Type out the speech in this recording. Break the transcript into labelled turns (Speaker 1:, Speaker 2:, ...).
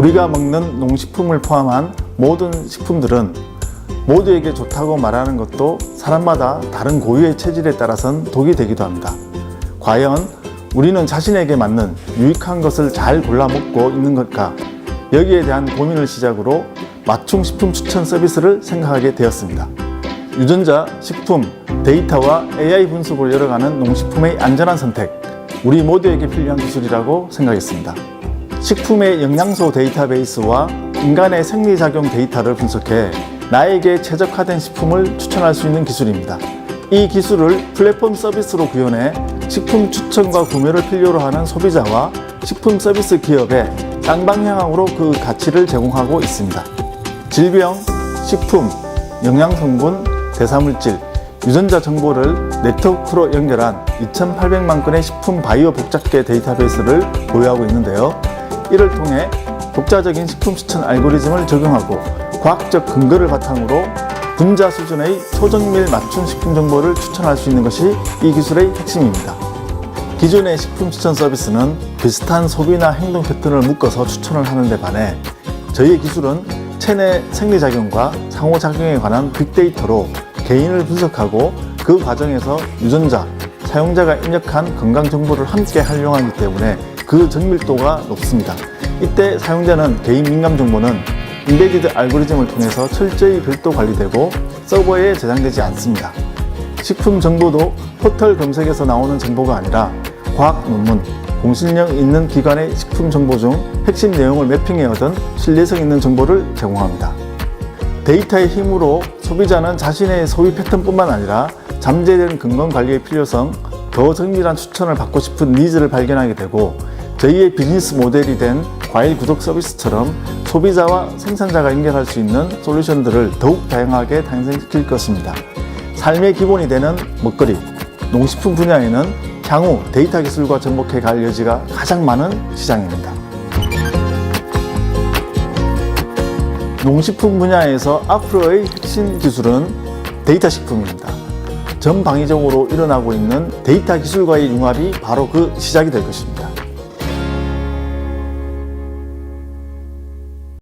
Speaker 1: 우리가 먹는 농식품을 포함한 모든 식품들은 모두에게 좋다고 말하는 것도 사람마다 다른 고유의 체질에 따라선 독이 되기도 합니다. 과연 우리는 자신에게 맞는 유익한 것을 잘 골라 먹고 있는 걸까? 여기에 대한 고민을 시작으로 맞춤 식품 추천 서비스를 생각하게 되었습니다. 유전자, 식품, 데이터와 AI 분석을 열어가는 농식품의 안전한 선택, 우리 모두에게 필요한 기술이라고 생각했습니다. 식품의 영양소 데이터베이스와 인간의 생리작용 데이터를 분석해 나에게 최적화된 식품을 추천할 수 있는 기술입니다. 이 기술을 플랫폼 서비스로 구현해 식품 추천과 구매를 필요로 하는 소비자와 식품 서비스 기업에 쌍방향으로 그 가치를 제공하고 있습니다. 질병, 식품, 영양성분, 대사물질, 유전자 정보를 네트워크로 연결한 2,800만 건의 식품 바이오 복잡계 데이터베이스를 보유하고 있는데요. 이를 통해 독자적인 식품 추천 알고리즘을 적용하고 과학적 근거를 바탕으로 분자 수준의 초정밀 맞춤 식품 정보를 추천할 수 있는 것이 이 기술의 핵심입니다. 기존의 식품 추천 서비스는 비슷한 소비나 행동 패턴을 묶어서 추천을 하는 데 반해 저희의 기술은 체내 생리작용과 상호작용에 관한 빅데이터로 개인을 분석하고 그 과정에서 유전자, 사용자가 입력한 건강 정보를 함께 활용하기 때문에 그 정밀도가 높습니다. 이때 사용자는 개인 민감 정보는 인베디드 알고리즘을 통해서 철저히 별도 관리되고 서버에 저장되지 않습니다. 식품 정보도 포털 검색에서 나오는 정보가 아니라 과학 논문, 공신력 있는 기관의 식품 정보 중 핵심 내용을 매핑해 얻은 신뢰성 있는 정보를 제공합니다. 데이터의 힘으로 소비자는 자신의 소비 패턴뿐만 아니라 잠재된 건강 관리의 필요성, 더 정밀한 추천을 받고 싶은 니즈를 발견하게 되고 저희의 비즈니스 모델이 된 과일 구독 서비스처럼 소비자와 생산자가 연결할 수 있는 솔루션들을 더욱 다양하게 탄생시킬 것입니다. 삶의 기본이 되는 먹거리, 농식품 분야에는 향후 데이터 기술과 접목해 갈 여지가 가장 많은 시장입니다. 농식품 분야에서 앞으로의 핵심 기술은 데이터 식품입니다. 전방위적으로 일어나고 있는 데이터 기술과의 융합이 바로 그 시작이 될 것입니다.